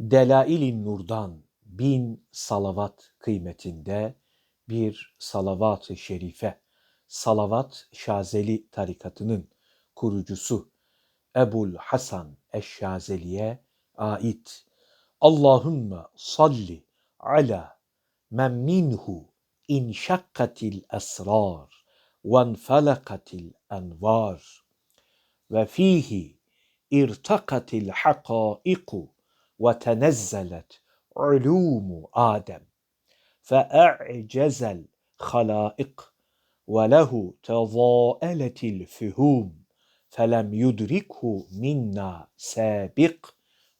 Delail-i Nur'dan bin salavat kıymetinde bir salavat-ı şerife, Salavat Şazeli tarikatının kurucusu Ebul Hasan Eşşazeli'ye ait Allahümme salli ala men minhu inşakkatil esrar ve enfalakatil envar ve fihi irtakatil hakaiku tenezzelet ulumu Adem فأعجز الخلائق وله تضاءلت الفهوم فلم يدركه منا سابق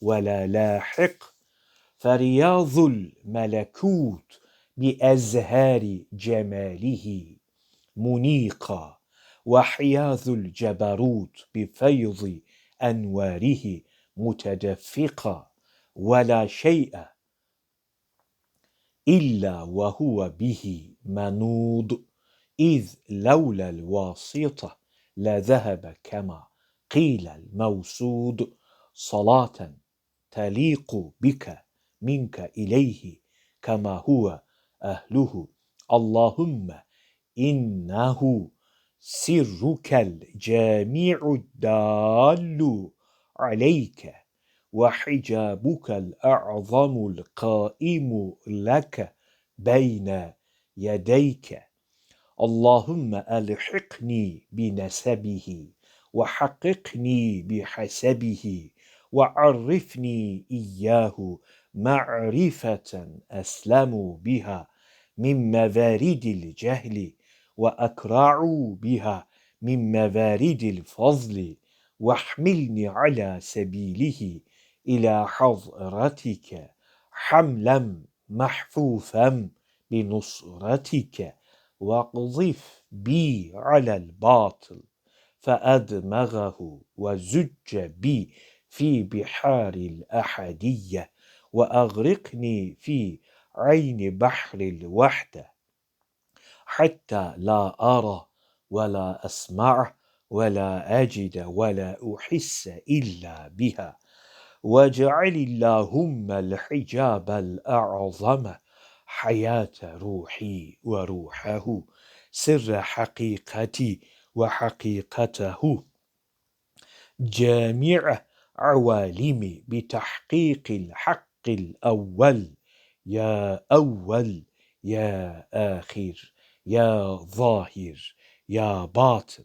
ولا لاحق. فرياض الملكوت بأزهار جماله منيقا وحياذ الجبروت بفيض أنواره متدفقا ولا شيء إلا وهو به منوض إذ لولا الواسطة لذهب كما قيل الموسود. صلاة تليق بك منك إليه كما هو أهله. اللهم إنه سرك الجامع الدال عليك. وحجابك الأعظم القائم لك بين يديك. اللهم ألحقني بنسبه وحققني بحسبه وعرفني إياه معرفة أسلم بها من موارد الجهل وأكرع بها من موارد الفضل واحملني على سبيله إلى حضرتك حملا محفوفا بنصرتك واقذف بي على الباطل فأدمغه وزج بي في بحار الأحدية وأغرقني في عين بحر الوحدة حتى لا أرى ولا أسمع ولا أجد ولا أحس إلا بها. واجعل اللهم الحجاب الأعظم حياة روحي وروحه سر حقيقتي وحقيقته جامع عوالمي بتحقيق الحق الأول يا أول يا آخر يا ظاهر يا باطن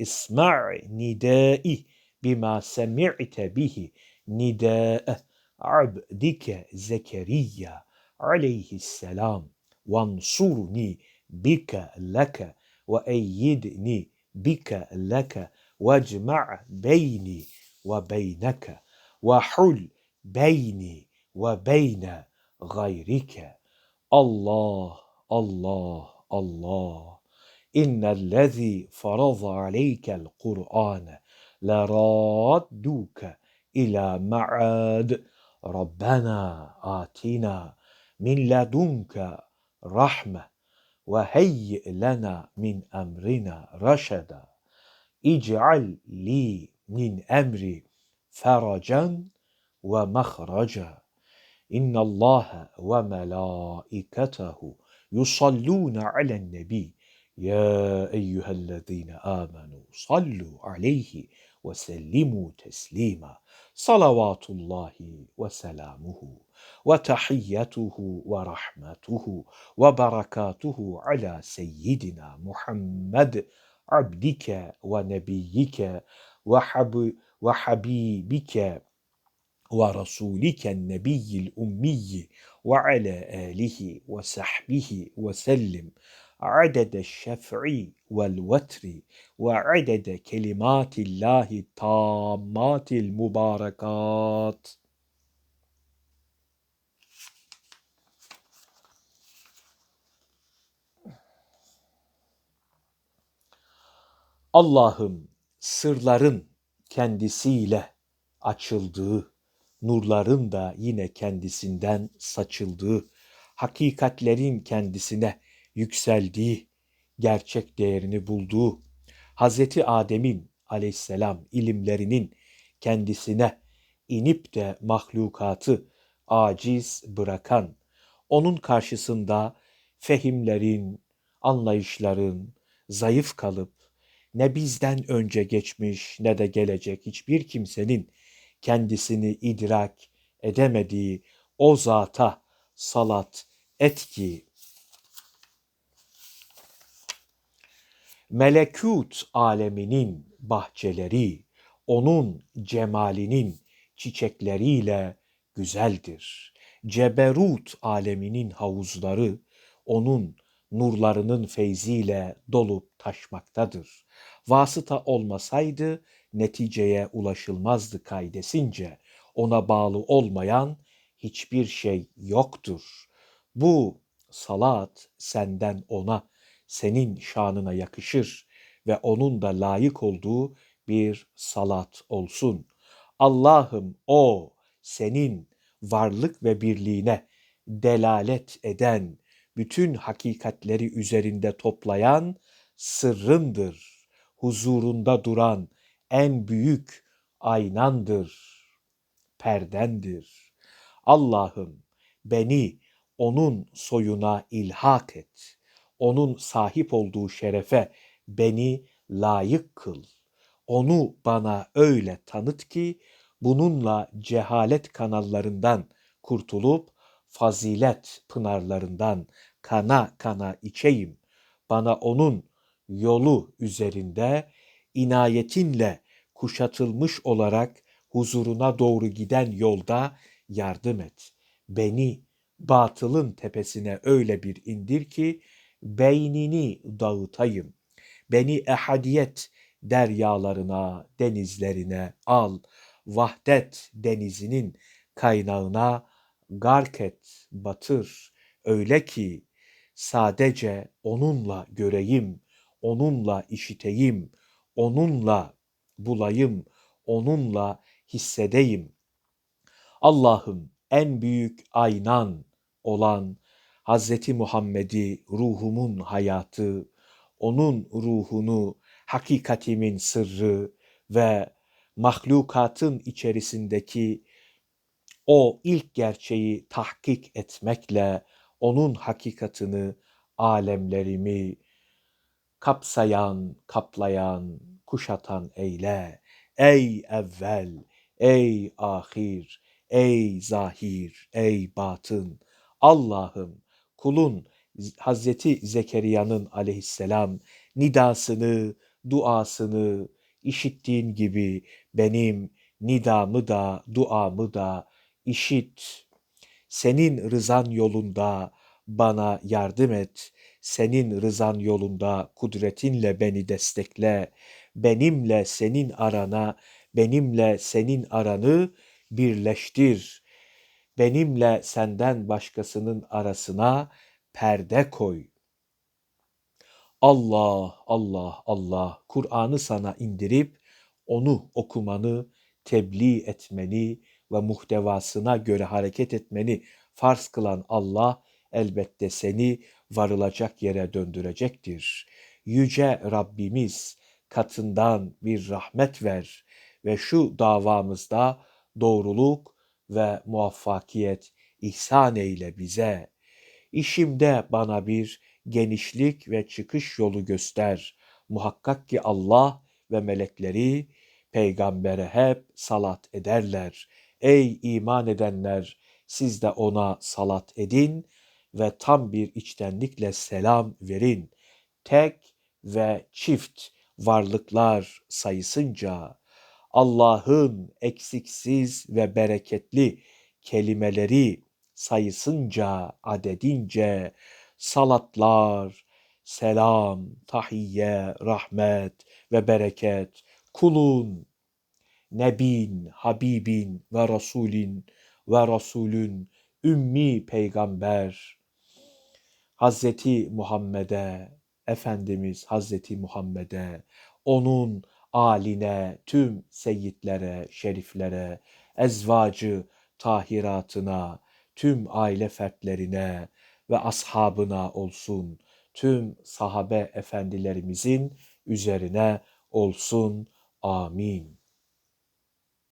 اسمع ندائي بما سمعت به نداء عبدك زكريا عليه السلام. وانصرني بك لك وأيدني بك لك واجمع بيني وبينك وحل بيني وبين غيرك. الله الله الله. إن الذي فرض عليك القرآن لرادوك إلى معاد. ربنا آتنا من لدنك رحمة وهيئ لنا من أمرنا رشدا. اجعل لي من أمري فرجا ومخرجا. إن الله وملائكته يصلون على النبي. يا أيها الذين آمنوا صلوا عليه وسلموا تسليما. صلوات الله وسلامه وتحيته ورحمته وبركاته على سيدنا محمد عبدك ونبيك وحب وحبيبك ورسولك النبي الأمي وعلى آله وصحبه وسلم. adede şef'i vel vetri ve adede kelimatillahi tammatil mübarekat. Allah'ım sırların kendisiyle açıldığı, nurların da yine kendisinden saçıldığı, hakikatlerin kendisine yükseldiği, gerçek değerini bulduğu, Hazreti Adem'in aleyhisselam ilimlerinin kendisine inip de mahlukatı aciz bırakan, onun karşısında fehimlerin, anlayışların zayıf kalıp ne bizden önce geçmiş ne de gelecek hiçbir kimsenin kendisini idrak edemediği o zata salat et ki melekut aleminin bahçeleri onun cemalinin çiçekleriyle güzeldir. Ceberut aleminin havuzları onun nurlarının feyziyle dolup taşmaktadır. Vasıta olmasaydı neticeye ulaşılmazdı kaydesince. Ona bağlı olmayan hiçbir şey yoktur. Bu salat senden ona, senin şanına yakışır ve onun da layık olduğu bir salat olsun. Allah'ım o senin varlık ve birliğine delalet eden, bütün hakikatleri üzerinde toplayan sırrındır. Huzurunda duran en büyük aynandır, perdendir. Allah'ım beni onun soyuna ilhak et. Onun sahip olduğu şerefe beni layık kıl. Onu bana öyle tanıt ki bununla cehalet kanallarından kurtulup fazilet pınarlarından kana kana içeyim. Bana onun yolu üzerinde inayetinle kuşatılmış olarak huzuruna doğru giden yolda yardım et. Beni batılın tepesine öyle bir indir ki beynini dağıtayım. Beni ehadiyet deryalarına, denizlerine al. Vahdet denizinin kaynağına gark et, batır. Öyle ki sadece onunla göreyim, onunla işiteyim, onunla bulayım, onunla hissedeyim. Allah'ım en büyük aynan olan Hazreti Muhammed'i ruhumun hayatı, onun ruhunu hakikatimin sırrı ve mahlukatın içerisindeki o ilk gerçeği tahkik etmekle onun hakikatını alemlerimi kapsayan, kaplayan, kuşatan eyle. Ey evvel, ey ahir, ey zahir, ey batın. Allah'ım kulun Hazreti Zekeriya'nın aleyhisselam nidasını, duasını işittiğin gibi benim nidamı da, duamı da işit. Senin rızan yolunda bana yardım et. Senin rızan yolunda kudretinle beni destekle. Benimle senin arana, benimle senin aranı birleştir. Benimle senden başkasının arasına perde koy. Allah, Allah, Allah Kur'an'ı sana indirip onu okumanı, tebliğ etmeni ve muhtevasına göre hareket etmeni farz kılan Allah elbette seni varılacak yere döndürecektir. Yüce Rabbimiz katından bir rahmet ver ve şu davamızda doğruluk ve muvaffakiyet ihsan eyle bize. İşimde bana bir genişlik ve çıkış yolu göster. Muhakkak ki Allah ve melekleri peygambere hep salat ederler. Ey iman edenler siz de ona salat edin ve tam bir içtenlikle selam verin. Tek ve çift varlıklar sayısınca Allah'ın eksiksiz ve bereketli kelimeleri sayısınca, adedince salatlar, selam, tahiyye, rahmet ve bereket kulun, nebin, habibin ve rasulin ve rasulün, ümmi peygamber, Hazreti Muhammed'e, Efendimiz Hazreti Muhammed'e, onun aline, tüm seyyidlere, şeriflere, ezvacı, tahiratına, tüm aile fertlerine ve ashabına olsun. Tüm sahabe efendilerimizin üzerine olsun. Amin.